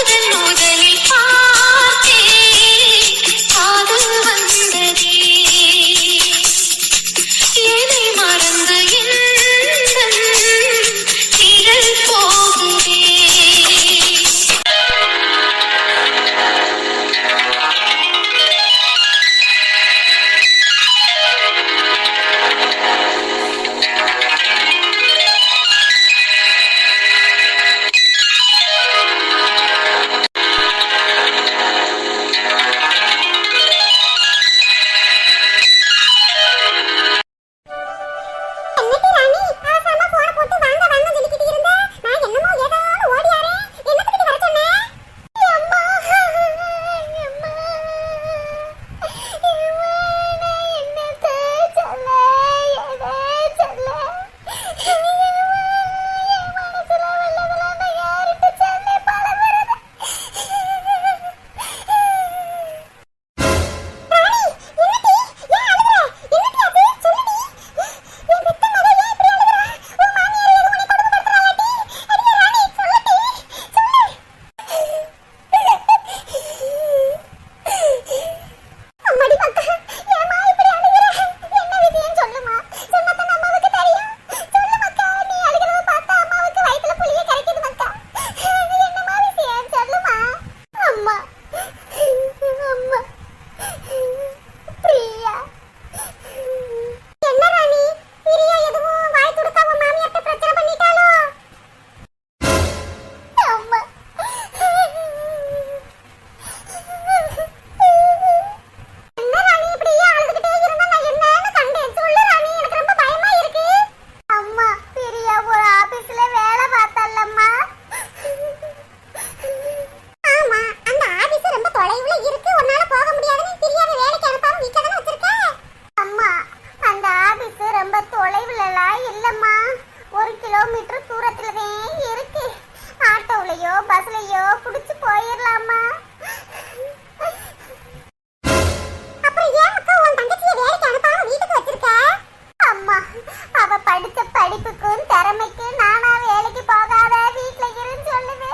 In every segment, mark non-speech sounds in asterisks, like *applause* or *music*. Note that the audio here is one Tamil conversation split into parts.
முதல் முதல் அவ படித்த படிப்புக்கும் திறமைக்கும் நானா வேலைக்கு போகாத வீட்டுல இருந்து சொல்லுது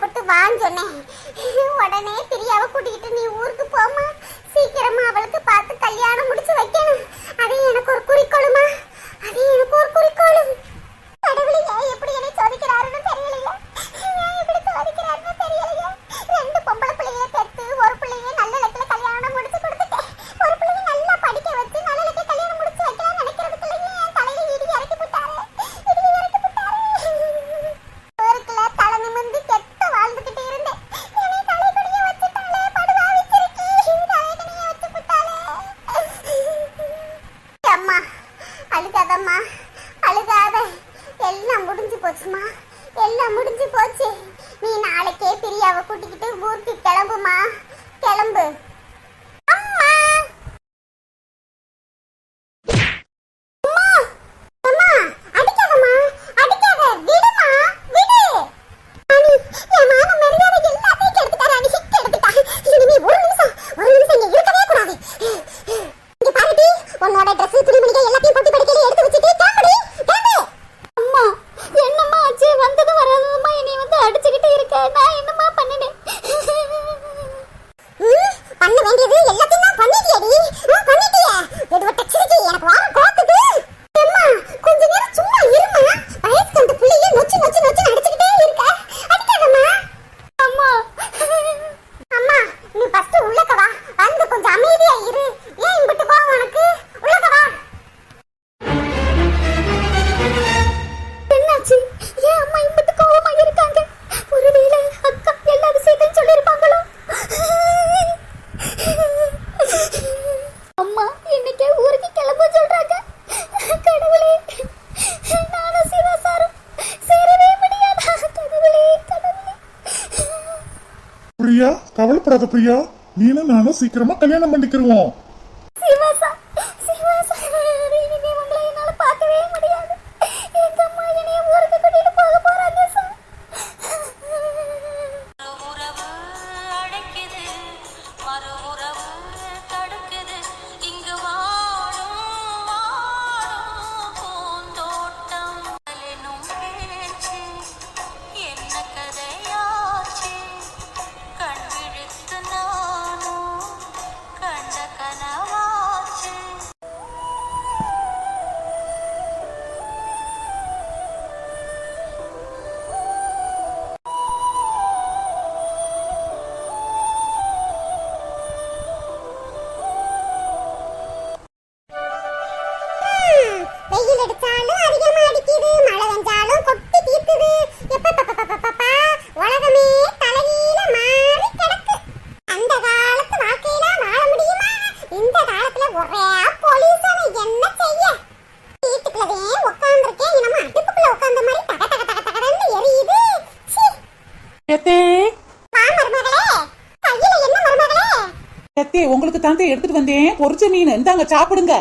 அவசரப்பட்டு வான்னு சொன்னேன். உடனே பிரியாவை கூட்டிக்கிட்டு நீ ஊருக்கு போமா சீக்கிரமா அவளுக்கு பார்த்து கல்யாணம் முடிச்சு பிரியா? கவலைப்படாத பிரியா. நீனும் நானும் சீக்கிரமா கல்யாணம் பண்ணிக்கிருவோம். உங்களுக்கு தாந்தே எடுத்துட்டு வந்தேன். பொரிச்ச மீன். இந்தாங்க சாப்பிடுங்க.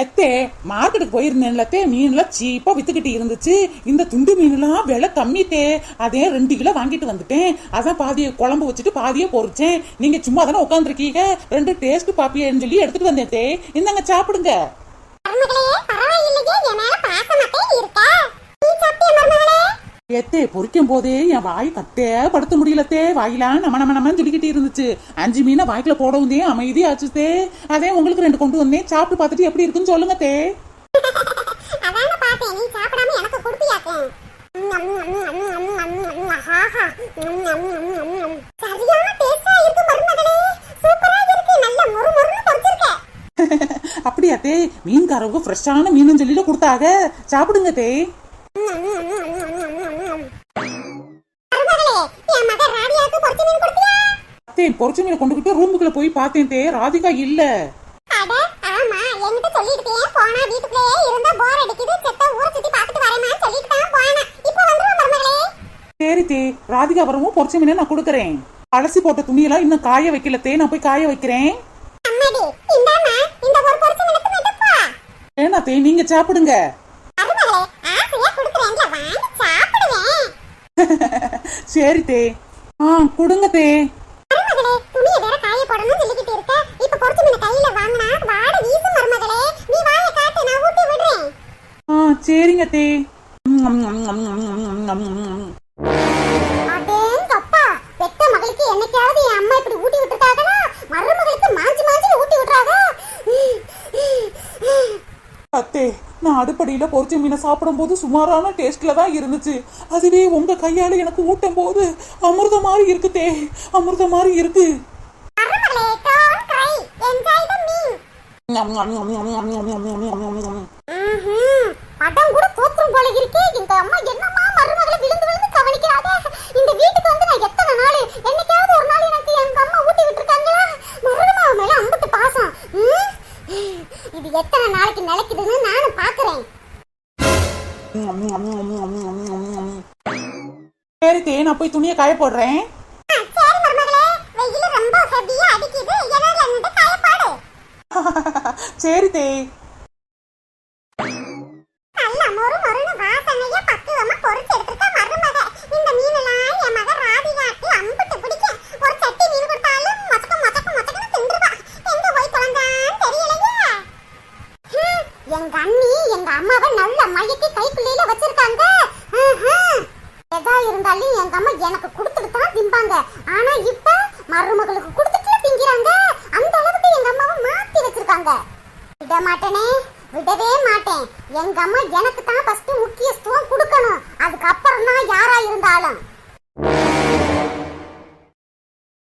எத்தே மார்க்கெட்டுக்கு போயிருந்தேன்ல தே. மீன்லாம் சீப்பா வித்துக்கிட்டு இருந்துச்சு. இந்த துண்டு மீன்லாம் விலை கம்மி தே. அதே ரெண்டு கிலோ வாங்கிட்டு வந்துட்டேன். அதான் பாதியை குழம்பு வச்சுட்டு பாதியை பொரிச்சேன். நீங்க சும்மா தானே உட்காந்துருக்கீங்க ரெண்டு டேஸ்ட் பாப்பியன்னு சொல்லி எடுத்துட்டு வந்தேன் தே. இந்தாங்க சாப்பிடுங்க. எத்தே பொரிக்கும் போதே என் வாய் கத்தே படுத்த முடியல தே வாயிலாம் நம்ம நம்ம நம்ம சொல்லிக்கிட்டு இருந்துச்சு அஞ்சு மீனை வாய்க்குல போடவும் தே அமைதியாச்சு தே அதே உங்களுக்கு ரெண்டு கொண்டு வந்தேன் சாப்பிட்டு பார்த்துட்டு எப்படி இருக்குன்னு சொல்லுங்க தே சரியான டேஸ்டா இருக்கு மருமகளே சூப்பரா இருக்கு நல்ல மொறு மொறுன்னு பொரிச்சிருக்க அப்படியா தே? மீன்காரவங்க ஃப்ரெஷ்ஷான மீன் சொல்லிட்டு கொடுத்தாங்க. சாப்பிடுங்க தே. ராடியாக்கு பொரிச்ச மீன் கொண்டுகிட்டு ரூமுக்குள்ள போய் பார்த்தேன் தே. ராதிகா இல்ல. சரி தே ராதிகா வரவும் பொரிச்ச மீனை நான் கொடுக்குறேன். அலசி போட்ட துணியெல்லாம் இன்னும் காய வைக்கல தே நான் போய் காய வைக்கிறேன். அம்மாடி இந்தாம்மா இந்த ஒரு பொரிச்ச மீனுக்கு மெதுப்பா ஏன்னா தே நீங்க சாப்பிடுங்க சரி தே ஆ கொடுங்க தே மருமகளே துணியை வேற காய போடணும்னு சொல்லிக்கிட்டு இருக்க இப்ப பொரிச்ச மீனை கையில வாங்கினா வாட வீசும் மருமகளே நீ வாயை காட்டு நான் ஊட்டி விடுறேன் ஆ சரிங்க தே அடேங்கப்பா பெத்த மகளுக்கு என்னைக்காவது என் அம்மா இப்படி ஊட்டி விட்டுருக்காங்களா மருமகளுக்கு மாஞ்சி மாஞ்சி ஊட்டி விட்டுறாங்க அத்தே நான் அடுப்படியில பொரிச்ச மீனை சாப்பிடும்போது சுமாரான டேஸ்ட்ல தான் இருந்துச்சு. அதுவே உங்க கையால எனக்கு ஊட்டும் போது அமிர்த மாதிரி இருக்கு தே அமிர்த மாதிரி இருக்கு. படம் கூட தோத்துரும் போல இருக்கே. அம்மா என்னம்மா மருமகளை விழுந்து விழுந்து கவனிக்கிறாங்க. இந்த வீட்டுக்கு வந்து நான் எத்தனை நாள் எத்தனை நாளைக்கு நிலைக்குதுன்னு நானும் பாக்குறேன் சரி தே நான் போய் துணியை காய போடுறேன். சரி மருமகளே *laughs* அம்மா எனக்கு